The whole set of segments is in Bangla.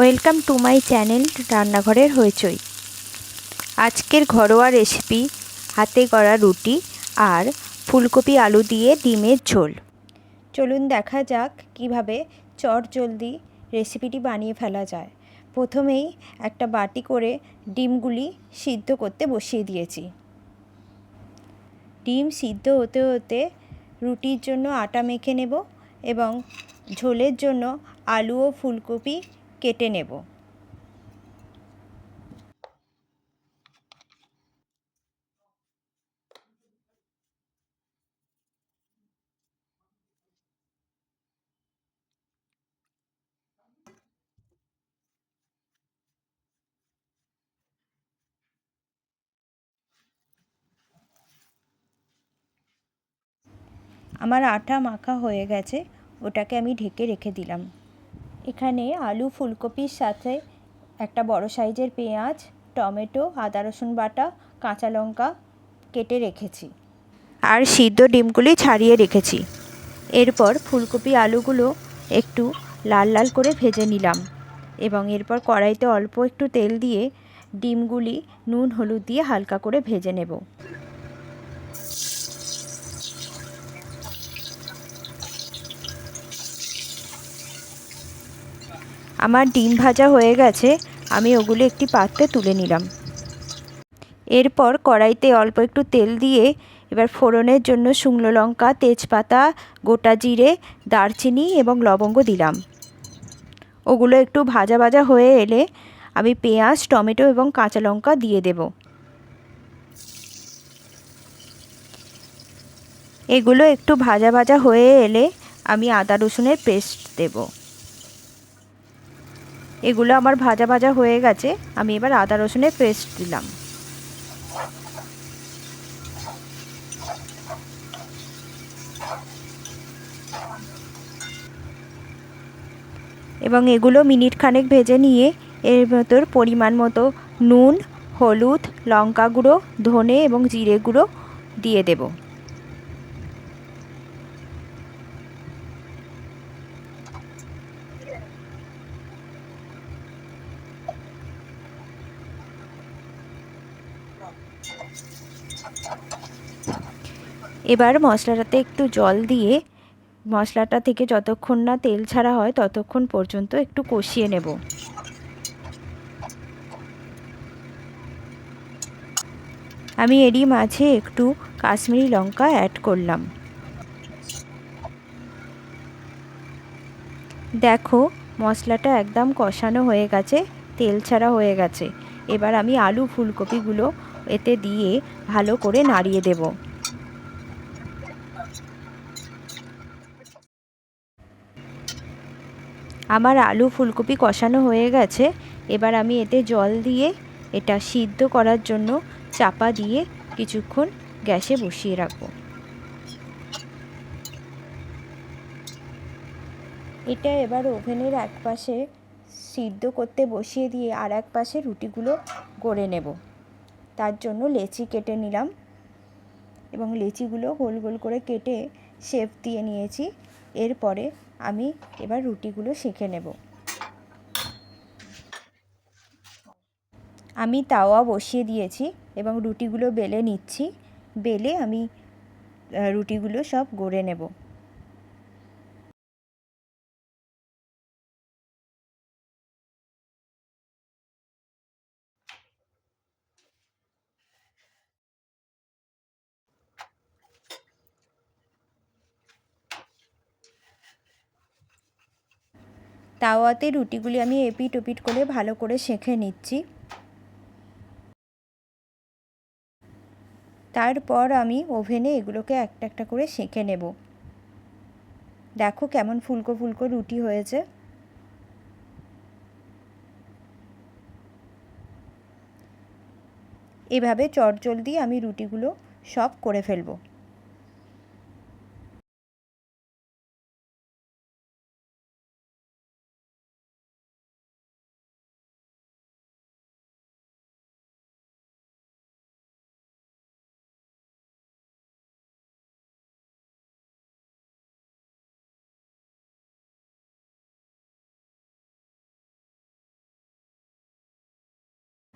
ওয়েলকাম টু মাই চ্যানেল রান্নাঘরের হইচই। আজকের ঘরোয়া রেসিপি, হাতে গড়া রুটি আর ফুলকপি আলু দিয়ে ডিমের ঝোল। চলুন দেখা যাক কীভাবে চট জলদি রেসিপিটি বানিয়ে ফেলা যায়। প্রথমেই একটা বাটি করে ডিমগুলি সিদ্ধ করতে বসিয়ে দিয়েছি। ডিম সিদ্ধ হতে হতে রুটির জন্য আটা মেখে নেব এবং ঝোলের জন্য আলু ও ফুলকপি কেটে নেব। আমার আটা মাখা হয়ে গেছে ওটাকে আমি ঢেকে রেখে দিলাম। এখানে আলু, ফুলকপির সাথে একটা বড় সাইজের পেঁয়াজ, টমেটো, আদা, রসুন বাটা, কাঁচা লঙ্কা কেটে রেখেছি। আর সিদ্ধ ডিমগুলি ছাড়িয়ে রেখেছি। এরপর ফুলকপি আলুগুলো একটু লাল লাল করে ভেজে নিলাম এবং এরপর কড়াইতে অল্প একটু তেল দিয়ে ডিমগুলি নুন, হলুদ দিয়ে হালকা করে ভেজে নেব। আমার ডিম ভাজা হয়ে গেছে, আমি ওগুলো একটি পাত্রে তুলে নিলাম। এরপর কড়াইতে অল্প একটু তেল দিয়ে এবার ফোড়নের জন্য শুকনো লঙ্কা, তেজপাতা, গোটা জিরে, দারচিনি এবং লবঙ্গ দিলাম। ওগুলো একটু ভাজা ভাজা হয়ে এলে আমি পেঁয়াজ, টমেটো এবং কাঁচা লঙ্কা দিয়ে দেব। এগুলো একটু ভাজা ভাজা হয়ে এলে আমি আদা রসুনের পেস্ট দেবো। এগুলো আমার ভাজা ভাজা হয়ে গেছে, আমি এবার আদা রসুনের পেস্ট দিলাম। এবং এগুলো মিনিট খানেক ভেজে নিয়ে এর ভেতর পরিমাণ মতো নুন, হলুদ, লঙ্কা গুঁড়ো, ধনে এবং জিরে গুঁড়ো দিয়ে দেবো। এবার মশলাটাতে একটু জল দিয়ে মশলাটা থেকে যতক্ষণ না তেল ছাড়া হয় ততক্ষণ পর্যন্ত একটু কষিয়ে নেব। আমি এরই মাঝে একটু কাশ্মীরি লঙ্কা অ্যাড করলাম। দেখো, মশলাটা একদম কষানো হয়ে গেছে, তেল ছাড়া হয়ে গেছে। এবার আমি আলু ফুলকপিগুলো এতে দিয়ে ভালো করে নাড়িয়ে দেব। আমার আলু ফুলকপি কষানো হয়ে গেছে। এবার আমি এতে জল দিয়ে এটা সিদ্ধ করার জন্য চাপা দিয়ে কিছুক্ষণ গ্যাসে বসিয়ে রাখব। এটা এবার ওভেনের এক পাশে সিদ্ধ করতে বসিয়ে দিয়ে আর এক পাশে রুটিগুলো গড়ে নেব। তার জন্য লেচি কেটে নিলাম। এবং লেচিগুলো গোল গোল করে কেটে শেপ দিয়ে নিয়েছি। এরপরে আমি এবার রুটিগুলো সেঁকে নেব। আমি তাওয়া বসিয়ে দিয়েছি এবং রুটিগুলো বেলে নিচ্ছি। বেলে আমি রুটিগুলো সব গড়ে নেব। তাওয়াতে রুটিগুলি আমি এপিট ওপিট করে ভালো করে সেঁকে নিচ্ছি। তারপর আমি ওভেনে এগুলোকে একটা একটা করে সেঁকে নেব। দেখো কেমন ফুলকো ফুলকো রুটি হয়েছে। এভাবে চটজলদি আমি রুটিগুলো সব করে ফেলব।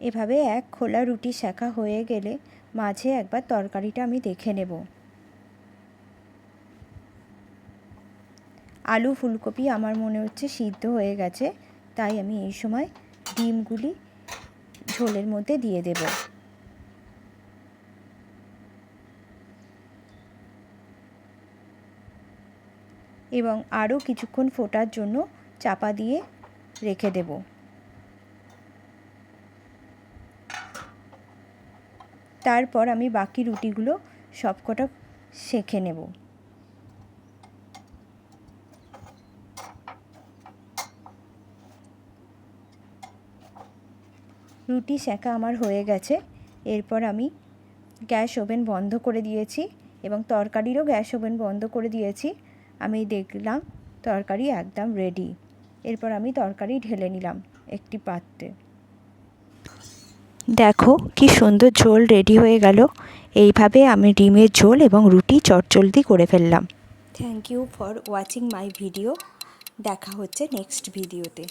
এভাবে এক খোলা রুটি শেখা হয়ে গেলে মাঝে একবার তরকারিটা আমি দেখে নেব। আলু, ফুলকপি আমার মনে হচ্ছে সিদ্ধ হয়ে গেছে, তাই আমি এই সময় ডিমগুলি ঝোলের মধ্যে দিয়ে দেব। এবং আরও কিছুক্ষণ ফোটার জন্য চাপা দিয়ে রেখে দেব। তারপর আমি বাকি রুটিগুলো সবকটা সেঁকে নেব। রুটি সেঁকা আমার হয়ে গেছে। এরপর আমি গ্যাস ওভেন বন্ধ করে দিয়েছি এবং তরকারিরও গ্যাস ওভেন বন্ধ করে দিয়েছি। আমি দেখলাম তরকারি একদম রেডি এরপর আমি তরকারি ঢেলে নিলাম একটি পাত্রে। দেখো কি সুন্দর ঝোল রেডি হয়ে গেল। এইভাবে আমি ডিমের ঝোল এবং রুটি চটজলদি করে ফেললাম। Thank you for watching my video দেখা হচ্ছে নেক্সট ভিডিওতে